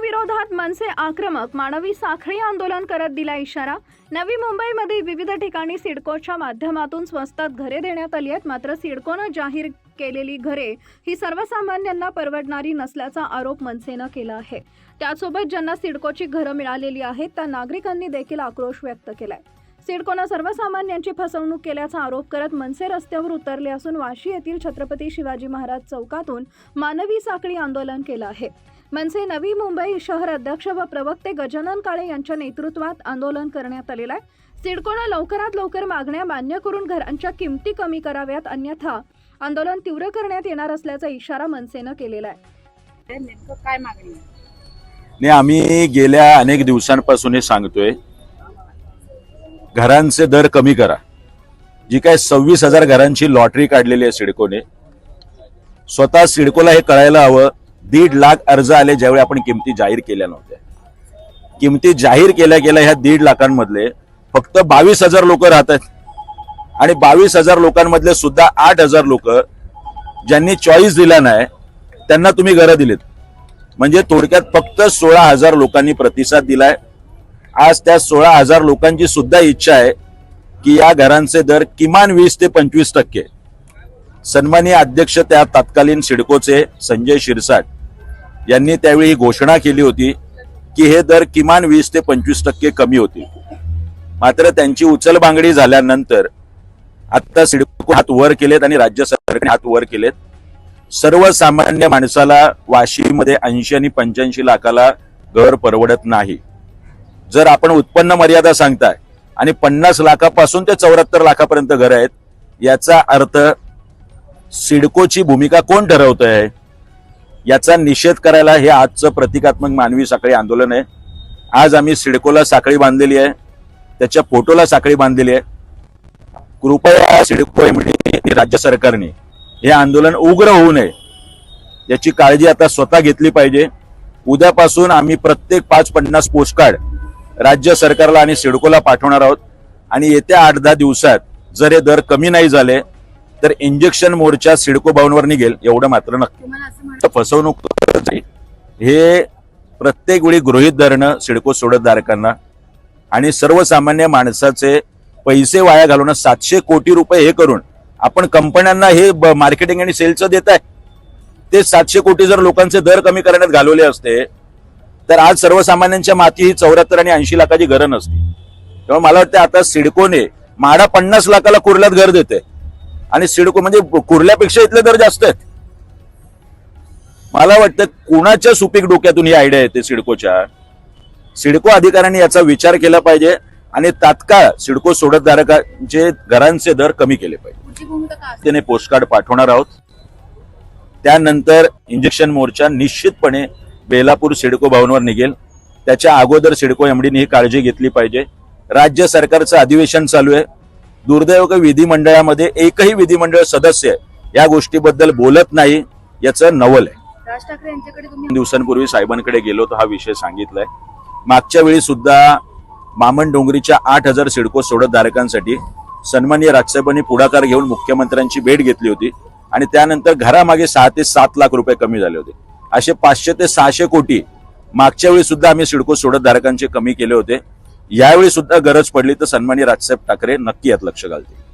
विरोधात मनसे आक्रमक मानवी साखळी आंदोलन करत दिला इशारा. नवी मुंबईमध्ये विविध ठिकाणी सिडकोच्या माध्यमातून स्वस्तात घरे देण्यात आली आहेत. मात्र सिडकोनं जाहीर केलेली घरे ही सर्वसामान्यांना परवडणारी नसल्याचा आरोप मनसेनं केला आहे. त्यासोबत ज्यांना सिडकोची घरं मिळालेली आहेत त्या नागरिकांनी देखील आक्रोश व्यक्त केलाय. सिडकोनं सर्वसामान्यांची फसवणूक केल्याचा आरोप करत मनसे रस्त्यावर उतरले असून वाशी येथील छत्रपती शिवाजी महाराज चौकातून मानवी साखळी आंदोलन केलं आहे. मनसे नवी मुंबई शहर अध्यक्ष व प्रवक्ते गजानन काळे यांच्या नेतृत्वात आंदोलन करण्यात आलेलं आहे. सिडकोनं लवकरात लवकर मागण्या मान्य करून घरांच्या किमती कमी कराव्यात अन्यथा आंदोलन तीव्र करण्यात येणार असल्याचा इशारा मनसेनं केलेला आहे. नेमकं काय मागणी आहे? नाही आम्ही गेल्या अनेक दिवसांपासून हे सांगतोय घरांचे दर कमी करा. जी काय सव्वीस हजार घरांची लॉटरी काढलेली आहे सिडकोने स्वतः सिडकोला हे कळायला हवं दीड लाख अर्ज आले ज्यावेळी आपण किमती जाहीर केल्या नव्हत्या. किमती जाहीर केल्या गेल्या ह्या दीड लाखांमधले फक्त बावीस हजार लोक राहत आहेत. आणि बावीस हजार लोकांमधले सुद्धा आठ हजार लोक ज्यांनी चॉईस दिला नाही त्यांना तुम्ही घरं दिलीत. म्हणजे थोडक्यात फक्त सोळा हजार लोकांनी प्रतिसाद दिलाय. आज त्या सोळा हजार लोकांची सुद्धा इच्छा आहे की या घरांचे दर किमान वीस ते पंचवीस टक्के. सन्मानीय अध्यक्ष त्या तत्कालीन सिडकोचे संजय शिरसाट यांनी त्यावेळी ही घोषणा केली होती की हे दर किमान वीस ते पंचवीस टक्के कमी होतील. मात्र त्यांची उचलबांगडी झाल्यानंतर आता सिडको हात वर केलेत आणि राज्य सरकारने हात वर केलेत. सर्वसामान्य माणसाला वाशीमध्ये ऐंशी आणि पंच्याऐंशी लाखाला घर परवडत नाही. जर आपण उत्पन्न मर्यादा सांगताय आणि पन्नास लाखापासून ते चौऱ्याहत्तर लाखापर्यंत घर आहेत याचा अर्थ सिडकोची भूमिका कोण ठरवत आहे याचा निषेध करायला हे आजचं प्रतिकात्मक मानवी साखळी आंदोलन आहे. आज आम्ही सिडकोला साखळी बांधलेली आहे. त्याच्या फोटोला साखळी बांधलेली आहे. कृपया सिडको एमडी राज्य सरकारने हे आंदोलन उग्र होऊ नये. याची काळजी आता स्वतः घेतली पाहिजे. उद्यापासून आम्ही प्रत्येक पाच पन्नास पोस्टकार्ड राज्य सरकारला आणि सिडकोला पाठवणार आहोत. आणि येत्या आठ दहा दिवसात जर हे दर कमी नाही झाले तर इंजेक्शन मोर्चा सिडको भवनवर निघेल एवढं मात्र नक्की. फसवणूक हे प्रत्येक वेळी गृहित धरणं सिडको सोडतधारकांना आणि सर्वसामान्य माणसाचे पैसे वाया घालवणं सातशे कोटी रुपये हे करून आपण कंपन्यांना हे मार्केटिंग आणि सेलचं देत आहे ते सातशे कोटी जर लोकांचे दर कमी करण्यात घालवले असते तर आज सर्वसामान्यांच्या माती ही चौऱ्याहत्तर आणि ऐंशी लाखाची घरं नसती. तेव्हा मला वाटतं आता सिडकोने माडा पन्नास लाखाला कुर्ल्यात घर देते आणि सिडको म्हणजे कुर्ल्यापेक्षा इथले दर जास्त आहेत. मला वाटतं कुणाच्या सुपीक डोक्यातून ही आयडिया येते सिडकोच्या? सिडको अधिकाऱ्यांनी याचा विचार केला पाहिजे आणि तात्काळ सिडको सोडतधारकांचे घरांचे दर कमी केले पाहिजे? त्याने पोस्टकार्ड पाठवणार आहोत. त्यानंतर इंजेक्शन मोर्चा निश्चितपणे बेलापूर सिडको भवनवर निघेल. त्याच्या अगोदर सिडको एमडीने ही काळजी घेतली पाहिजे. राज्य सरकारचं अधिवेशन चालू आहे. दुर्दैव की विधिमंडळामध्ये एकही विधिमंडळ सदस्य या गोष्टीबद्दल बोलत नाही याचं नवल आहे. राज ठाकरे यांच्याकडे तुम्ही दोन दिवसांपूर्वी साहेबांकडे गेलो तर हा विषय सांगितलाय. मागच्या वेळी सुद्धा मामन डोंगरीच्या आठ हजार सिडको सोडतधारकांसाठी सन्माननीय राजसाहेबांनी पुढाकार घेऊन मुख्यमंत्र्यांची भेट घेतली होती आणि त्यानंतर घरामागे सहा ते सात लाख रुपये कमी झाले होते. असे पाचशे ते सहाशे कोटी मागच्या वेळी सुद्धा आम्ही सिडको सोडतधारकांचे कमी केले होते. यावेळी सुद्धा गरज पडली तर सन्मानी राजसाहेब ठाकरे नक्की यात लक्ष घालतील.